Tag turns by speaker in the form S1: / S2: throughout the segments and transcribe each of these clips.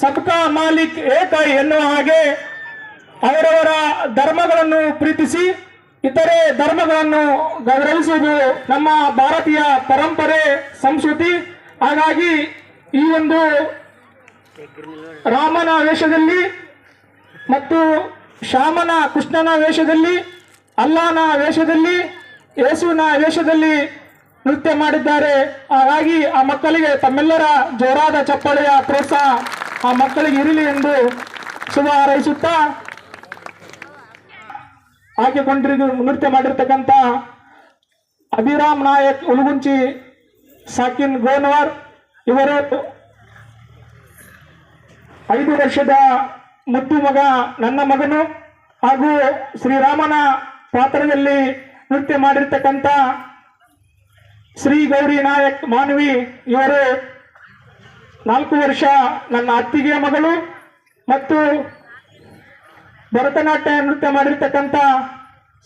S1: ಸಬ್ಕಾ ಮಾಲಿಕ್ ಏಕ ಎನ್ನುವ ಹಾಗೆ ಅವರವರ ಧರ್ಮಗಳನ್ನು ಪ್ರೀತಿಸಿ ಇತರೆ ಧರ್ಮಗಳನ್ನು ಗೌರವಿಸುವುದು ನಮ್ಮ ಭಾರತೀಯ ಪರಂಪರೆ, ಸಂಸ್ಕೃತಿ. ಹಾಗಾಗಿ ಈ ಒಂದು ರಾಮನ ವೇಷದಲ್ಲಿ ಮತ್ತು ಶ್ಯಾಮನ ಕೃಷ್ಣನ ವೇಷದಲ್ಲಿ, ಅಲ್ಲಾನ ವೇಷದಲ್ಲಿ, ಯೇಸುವಿನ ವೇಷದಲ್ಲಿ ನೃತ್ಯ ಮಾಡಿದ್ದಾರೆ. ಹಾಗಾಗಿ ಆ ಮಕ್ಕಳಿಗೆ ತಮ್ಮೆಲ್ಲರ ಜೋರಾದ ಚಪ್ಪಾಳೆಯ ಪ್ರೋತ್ಸಾಹ ಆ ಮಕ್ಕಳಿಗೆ ಇರಲಿ ಎಂದು ಶುಭ ಹಾರೈಸುತ್ತಾ ಹಾಕಿಕೊಂಡಿರು ನೃತ್ಯ ಮಾಡಿರ್ತಕ್ಕಂಥ ಅಭಿರಾಮ್ ನಾಯಕ್ ಉಳುಗುಂಚಿ ಸಾಕಿನ್ ಗೋನ್ವರ್ ಇವರು ಐದು ವರ್ಷದ ಮುದ್ದು ಮಗ ನನ್ನ ಮಗನು ಹಾಗೂ ಶ್ರೀರಾಮನ ಪಾತ್ರದಲ್ಲಿ ನೃತ್ಯ ಮಾಡಿರ್ತಕ್ಕಂಥ ಶ್ರೀ ಗೌರಿ ನಾಯಕ್ ಮಾನ್ವಿ ಇವರು ನಾಲ್ಕು ವರ್ಷ ನನ್ನ ಅತ್ತಿಗೆಯ ಮಗಳು ಮತ್ತು ಭರತನಾಟ್ಯ ನೃತ್ಯ ಮಾಡಿರ್ತಕ್ಕಂಥ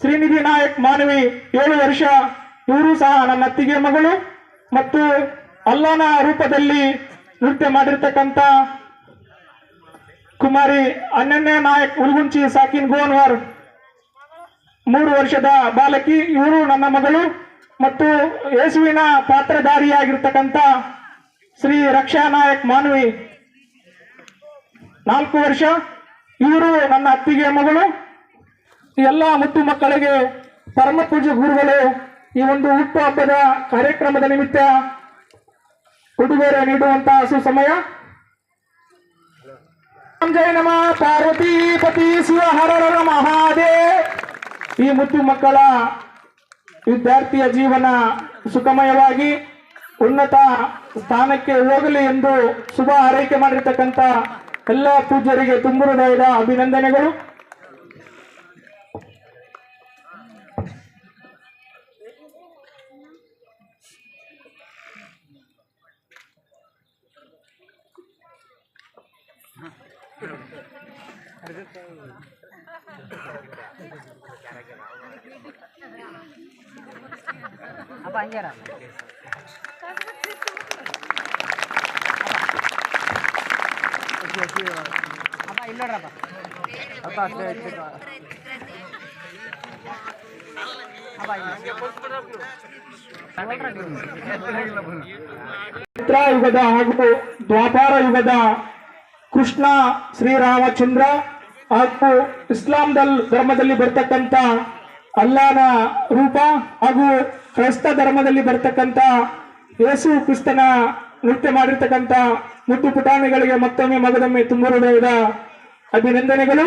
S1: ಶ್ರೀನಿಧಿ ನಾಯಕ್ ಮಾನವಿ ಏಳು ವರ್ಷ. ಇವರು ಸಹ ನನ್ನ ಅತ್ತಿಗೆಯ ಮಗಳು ಮತ್ತು ಅಲ್ಲನ ರೂಪದಲ್ಲಿ ನೃತ್ಯ ಮಾಡಿರ್ತಕ್ಕಂಥ ಕುಮಾರಿ ಅನ್ಯನ್ಯ ನಾಯಕ್ ಉಲ್ಗುಂಚಿ ಸಾಕಿನ್ ಗೋನ್ವರ್, ಮೂರು ವರ್ಷದ ಬಾಲಕಿ. ಇವರು ನನ್ನ ಮಗಳು. ಮತ್ತು ಯೇಸುವಿನ ಪಾತ್ರಧಾರಿಯಾಗಿರ್ತಕ್ಕಂಥ ಶ್ರೀ ರಕ್ಷಾ ನಾಯಕ್ ಮಾನ್ವಿ. ನಾಲ್ಕು ವರ್ಷ ಇವರು ನನ್ನ ಅತ್ತಿಗೆ ಮಗಳು. ಎಲ್ಲ ಮುತ್ತು ಮಕ್ಕಳಿಗೆ ಪರಮ ಪೂಜ್ಯ ಗುರುಗಳು ಈ ಒಂದು ಹುಟ್ಟು ಹಬ್ಬದ ಕಾರ್ಯಕ್ರಮದ ನಿಮಿತ್ತ ಉಡುಗೊರೆ ನೀಡುವಂತಹ ಸುಸಮಯ. ಜಯ ನಮ ಪಾರ್ವತಿ ಪತಿ ಶಿವ ಹರ ಮಹಾದೇ ಈ ಮುತ್ತು ಮಕ್ಕಳ ವಿದ್ಯಾರ್ಥಿಯ ಜೀವನ ಸುಖಮಯವಾಗಿ ಉನ್ನತ ಸ್ಥಾನಕ್ಕೆ ಹೋಗಲಿ ಎಂದು ಶುಭ ಹಾರೈಕೆ ಮಾಡಿರ್ತಕ್ಕಂಥ ಎಲ್ಲ ಪೂಜ್ಯರಿಗೆ ತುಂಬು ಹೃದಯದ ಅಭಿನಂದನೆಗಳು.
S2: ಅಪ್ಪ
S1: ಯುಗದ ಹಾಗೂ ದ್ವಾಪಾರ ಯುಗದ ಕೃಷ್ಣ ಶ್ರೀರಾಮಚಂದ್ರ ಹಾಗೂ ಇಸ್ಲಾಂ ದಲ್ ಧರ್ಮದಲ್ಲಿ ಬರ್ತಕ್ಕಂಥ ಅಲ್ಲಾನ ರೂಪ ಹಾಗೂ ಕ್ರೈಸ್ತ ಧರ್ಮದಲ್ಲಿ ಬರ್ತಕ್ಕಂತ ಯೇಸು ಕ್ರಿಸ್ತನ ನೃತ್ಯ ಮಾಡಿರ್ತಕ್ಕಂಥ ಮುದ್ದು ಪುಟಾಣಿಗಳಿಗೆ ಮತ್ತೊಮ್ಮೆ ಮಗದೊಮ್ಮೆ ತುಂಬ ಅಭಿನಂದನೆಗಳು.